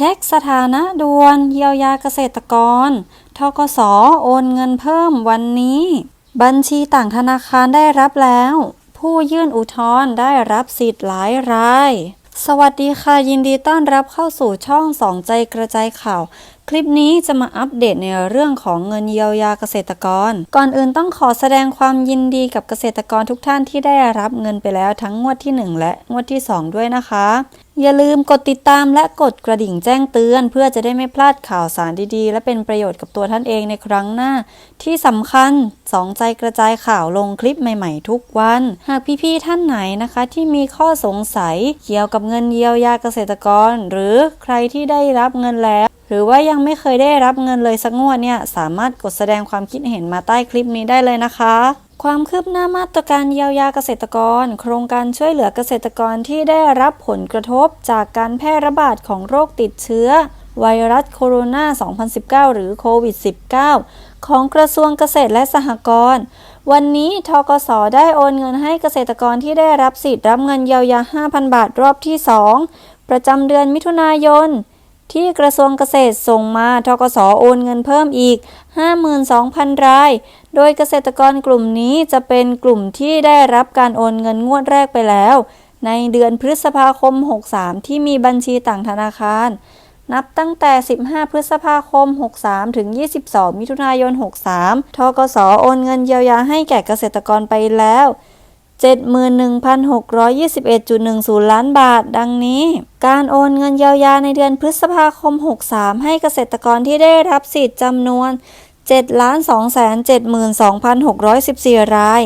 เช็คสถานะด่วน เยียวยาเกษตรกร ทกสโอนเงินเพิ่มวันนี้ บัญชีต่างธนาคารได้รับแล้ว ผู้ยื่นอุทธรณ์ได้รับสิทธิ์หลายราย สวัสดีค่ะ ยินดีต้อนรับเข้าสู่ช่องสองใจกระจายข่าว คลิปนี้จะมาอัปเดตในเรื่องของเงินเยียวยาเกษตรกร ก่อนอื่นต้องขอแสดงความยินดีกับเกษตรกรทุกท่านที่ได้รับเงินไปแล้วทั้งงวดที่ 1 และงวดที่ 2 ด้วยนะคะ อย่าลืมกดติดตามและกดกระดิ่งแจ้งเตือน เพื่อจะได้ไม่พลาดข่าวสารดีๆ และเป็นประโยชน์กับตัวท่านเองในครั้งหน้า ที่สำคัญสองใจกระจายข่าวลงคลิปใหม่ๆ ทุกวัน หากพี่ๆท่านไหนนะคะ ที่มีข้อสงสัยเกี่ยวกับเงินเยียวยาเกษตรกร หรือใครที่ได้รับเงินแล้ว หรือว่ายังไม่เคยได้รับเงินเลยสักงวดเนี่ยสามารถกดแสดงความคิดเห็นมาใต้คลิปนี้ได้เลยนะคะ ความคืบหน้ามาตรการเยียวยาเกษตรกร โครงการช่วยเหลือเกษตรกรที่ได้รับผลกระทบจากการแพร่ระบาดของโรคติดเชื้อ ไวรัสโคโรนา 2019 หรือโควิด -19 ของกระทรวงเกษตรและสหกรณ์ วันนี้ทกสได้โอนเงินให้เกษตรกรที่ได้รับสิทธิ์รับเงินเยียวยา 5,000 บาทรอบที่ 2 ประจำเดือนมิถุนายน ที่กระทรวงเกษตรส่งมาทกสโอนเงินเพิ่มอีก 52,000 ราย โดยเกษตรกรกลุ่มนี้จะเป็นกลุ่มที่ได้รับการโอนเงินงวดแรกไปแล้ว ในเดือนพฤษภาคม 63 ที่มีบัญชีต่างธนาคาร นับตั้งแต่ 15 พฤษภาคม 63 ถึง 22 มิถุนายน 63 ทกสโอนเงินเยียวยาให้แก่เกษตรกรไปแล้ว 71,621.10 ล้านบาท ดังนี้ การโอนเงินเยียวยาในเดือนพฤษภาคม 63 ให้เกษตรกรที่ได้รับสิทธิ์จำนวน 7,272,614 ราย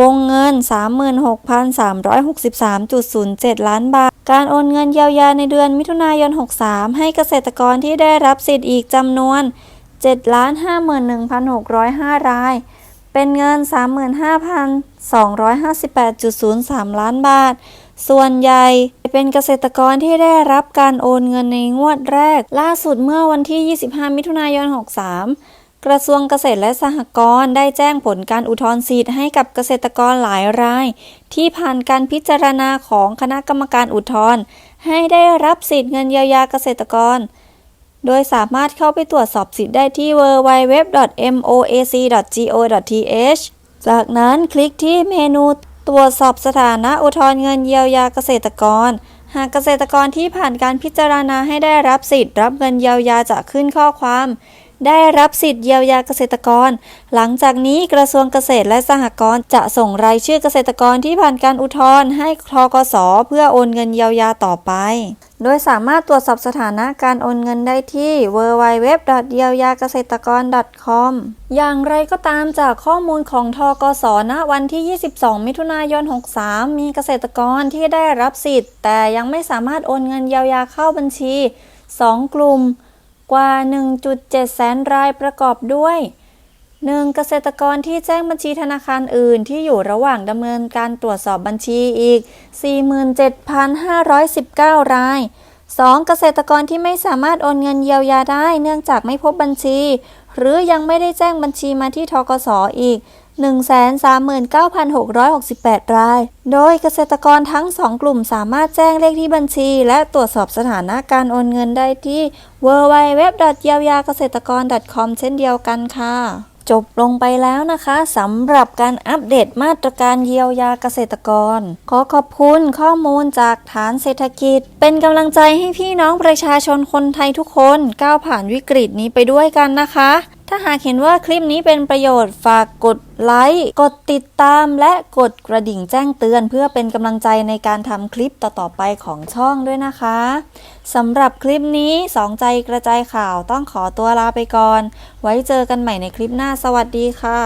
วงเงิน 36,363.07 ล้านบาท การโอนเงินเยียวยาในเดือนมิถุนายน 63 ให้เกษตรกรที่ได้รับสิทธิ์อีกจำนวน 7,51,605 ราย เป็นเงิน 35,258.03 ล้านบาท ส่วนใหญ่เป็นเกษตรกรที่ได้รับการโอนเงินในงวดแรก ล่าสุดเมื่อวันที่ 25 มิถุนายน 63กระทรวงเกษตรและสหกรณ์ได้แจ้งผลการอุทธรณ์สิทธิ์ให้กับเกษตรกรหลายราย ที่ผ่านการพิจารณาของคณะกรรมการอุทธรณ์ให้ได้รับสิทธิ์เงินเยียวยาเกษตรกร โดยสามารถเข้าไปตรวจสอบสิทธิ์ได้ที่ www.moac.go.th จากนั้นคลิกที่เมนูตรวจสอบสถานะอุทธรณ์เงินเยียวยาเกษตรกร หากเกษตรกรที่ผ่านการพิจารณาให้ได้รับสิทธิ์รับเงินเยียวยาจะขึ้นข้อความ ได้รับสิทธิ์เยียวยาเกษตรกร หลังจากนี้กระทรวงเกษตรและสหกรณ์จะส่งรายชื่อเกษตรกรที่ผ่านการอุทธรณ์ให้ทกสเพื่อโอนเงินเยียวยาต่อไป โดยสามารถตรวจสอบสถานะการโอนเงินได้ที่ www. เยียวยาเกษตรกร .com อย่างไรก็ตามจากข้อมูลของทกสณวันที่ 22 มิถุนายน 63 มีเกษตรกรที่ได้รับสิทธิ์ แต่ยังไม่สามารถโอนเงินเยียวยาเข้าบัญชี 2 กลุ่ม กว่า 1.7 แสนรายประกอบด้วย 1. เกษตรกรที่แจ้งบัญชีธนาคารอื่น ที่อยู่ระหว่างดำเนินการตรวจสอบบัญชีอีก 47,519 ราย 2. เกษตรกรที่ไม่สามารถโอนเงินเยียวยาได้ เนื่องจากไม่พบบัญชี หรือยังไม่ได้แจ้งบัญชีมาที่ทกสอีก 139,668 ราย โดยเกษตรกรทั้ง 2 กลุ่มสามารถแจ้งเลขที่บัญชี และตรวจสอบสถานะการโอนเงินได้ที่ www. เยียวยาเกษตรกร .com เช่นเดียวกันค่ะ จบลงไปแล้วนะคะสำหรับการอัปเดตมาตรการเยียวยาเกษตรกร ขอขอบคุณข้อมูลจากฐานเศรษฐกิจ เป็นกำลังใจให้พี่น้องประชาชนคนไทยทุกคนก้าวผ่านวิกฤตนี้ไปด้วยกันนะคะ ถ้าหากเห็นว่าคลิปนี้เป็นประโยชน์ฝากกดไลค์ กดติดตามและกดกระดิ่งแจ้งเตือน เพื่อเป็นกำลังใจในการทำคลิปต่อๆไปของช่องด้วยนะคะสำหรับคลิปนี้สองใจกระจายข่าวต้องขอตัวลาไปก่อน ไว้เจอกันใหม่ในคลิปหน้าสวัสดีค่ะ